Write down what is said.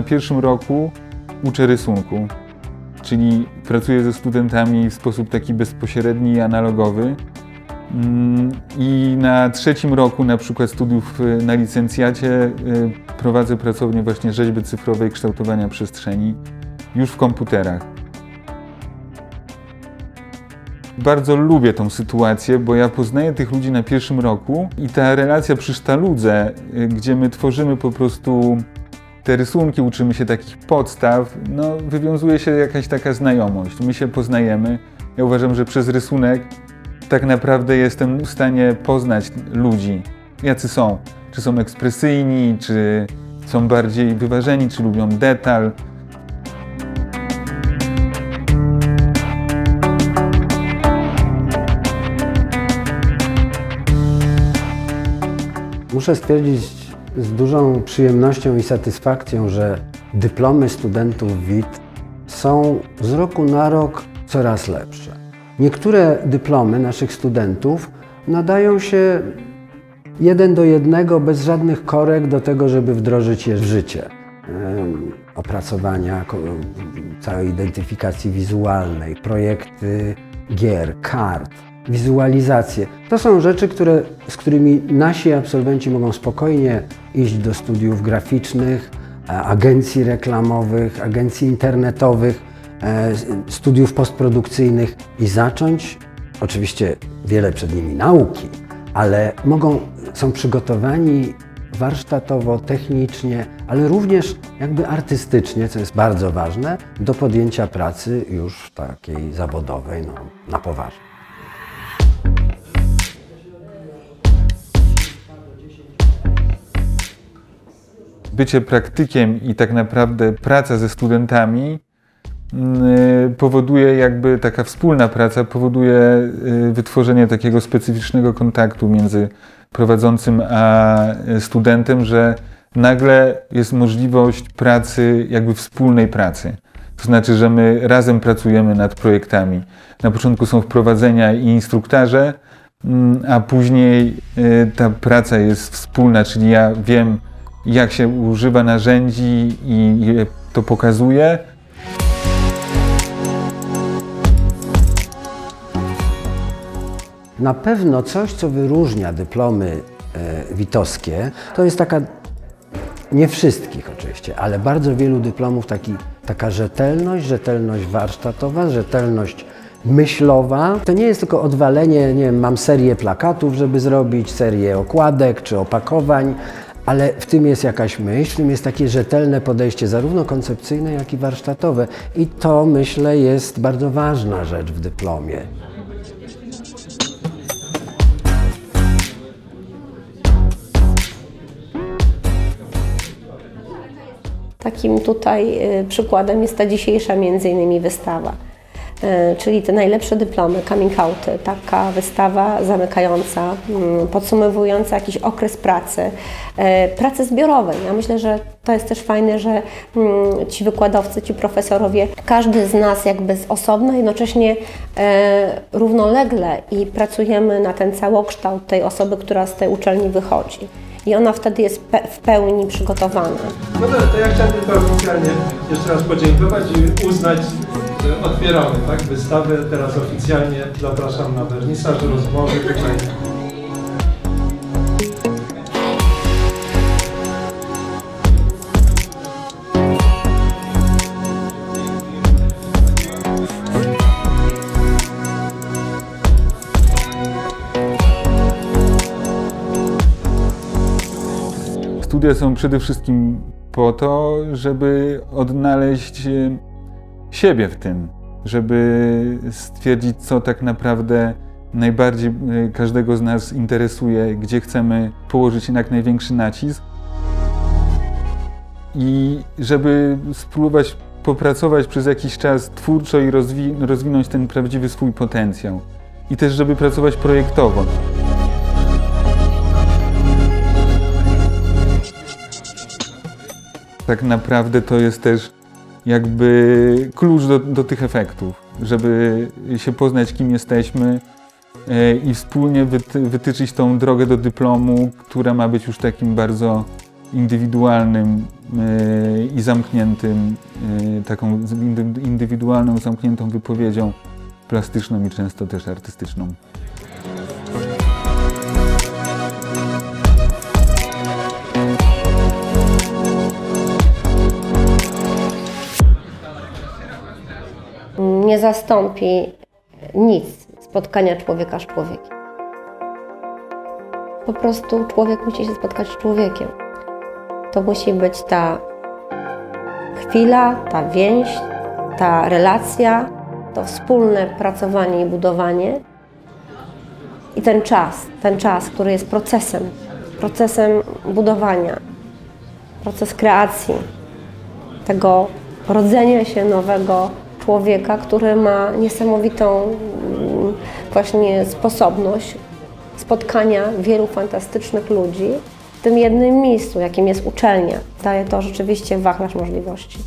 na pierwszym roku uczę rysunku, czyli pracuję ze studentami w sposób taki bezpośredni i analogowy. Mm, I na trzecim roku na przykład studiów y, na licencjacie y, prowadzę pracownię właśnie rzeźby cyfrowej kształtowania przestrzeni już w komputerach. Bardzo lubię tą sytuację, bo ja poznaję tych ludzi na pierwszym roku i ta relacja przy sztaludze, y, gdzie my tworzymy po prostu te rysunki, uczymy się takich podstaw, no wywiązuje się jakaś taka znajomość. My się poznajemy. Ja uważam, że przez rysunek tak naprawdę jestem w stanie poznać ludzi, jacy są. Czy są ekspresyjni, czy są bardziej wyważeni, czy lubią detal. Muszę stwierdzić z dużą przyjemnością i satysfakcją, że dyplomy studentów WIT są z roku na rok coraz lepsze. Niektóre dyplomy naszych studentów nadają się jeden do jednego, bez żadnych korek do tego, żeby wdrożyć je w życie. Opracowania całej identyfikacji wizualnej, projekty gier, kart, wizualizacje. To są rzeczy, które, z którymi nasi absolwenci mogą spokojnie iść do studiów graficznych, e, agencji reklamowych, agencji internetowych, e, studiów postprodukcyjnych i zacząć, oczywiście wiele przed nimi nauki, ale mogą, są przygotowani warsztatowo, technicznie, ale również jakby artystycznie, co jest bardzo ważne, do podjęcia pracy już takiej zawodowej, no, na poważnie. Bycie praktykiem i tak naprawdę praca ze studentami mm, powoduje jakby taka wspólna praca powoduje y, wytworzenie takiego specyficznego kontaktu między prowadzącym a studentem, że nagle jest możliwość pracy, jakby wspólnej pracy. To znaczy, że my razem pracujemy nad projektami. Na początku są wprowadzenia i instruktaże, mm, a później y, ta praca jest wspólna, czyli ja wiem, jak się używa narzędzi i to pokazuje. Na pewno coś, co wyróżnia dyplomy e, witowskie, to jest taka, nie wszystkich oczywiście, ale bardzo wielu dyplomów taki, taka rzetelność, rzetelność warsztatowa, rzetelność myślowa. To nie jest tylko odwalenie, nie wiem, mam serię plakatów, żeby zrobić, serię okładek czy opakowań, ale w tym jest jakaś myśl, w tym jest takie rzetelne podejście, zarówno koncepcyjne, jak i warsztatowe. I to, myślę, jest bardzo ważna rzecz w dyplomie. Takim tutaj y, przykładem jest ta dzisiejsza między innymi wystawa, czyli te najlepsze dyplomy, coming outy, taka wystawa zamykająca, mm, podsumowująca jakiś okres pracy, y, pracy zbiorowej. Ja myślę, że to jest też fajne, że mm, ci wykładowcy, ci profesorowie, każdy z nas jakby z osobna, jednocześnie y, równolegle i pracujemy na ten całokształt tej osoby, która z tej uczelni wychodzi. I ona wtedy jest pe- w pełni przygotowana. No dobrze, to ja chciałem tylko oficjalnie jeszcze raz podziękować i uznać, otwieramy tak, wystawę. Teraz oficjalnie zapraszam na wernisaż, rozmowy tutaj. Studia są przede wszystkim po to, żeby odnaleźć e, siebie w tym, żeby stwierdzić, co tak naprawdę najbardziej e, każdego z nas interesuje, gdzie chcemy położyć jak największy nacisk i żeby spróbować popracować przez jakiś czas twórczo i rozwi rozwinąć ten prawdziwy swój potencjał. I też, żeby pracować projektowo. tak naprawdę to jest też jakby klucz do, do tych efektów, żeby się poznać, kim jesteśmy e, i wspólnie wyty, wytyczyć tą drogę do dyplomu, która ma być już takim bardzo indywidualnym y, i zamkniętym, y, taką indywidualną, zamkniętą wypowiedzią plastyczną i często też artystyczną. Nie zastąpi nic spotkania człowieka z człowiekiem. Po prostu człowiek musi się spotkać z człowiekiem. To musi być ta chwila, ta więź, ta relacja, to wspólne pracowanie i budowanie. I ten czas, ten czas, który jest procesem, procesem budowania, proces kreacji, tego rodzenia się nowego człowieka, który ma niesamowitą mm, właśnie sposobność spotkania wielu fantastycznych ludzi w tym jednym miejscu, jakim jest uczelnia. Daje to rzeczywiście wachlarz możliwości.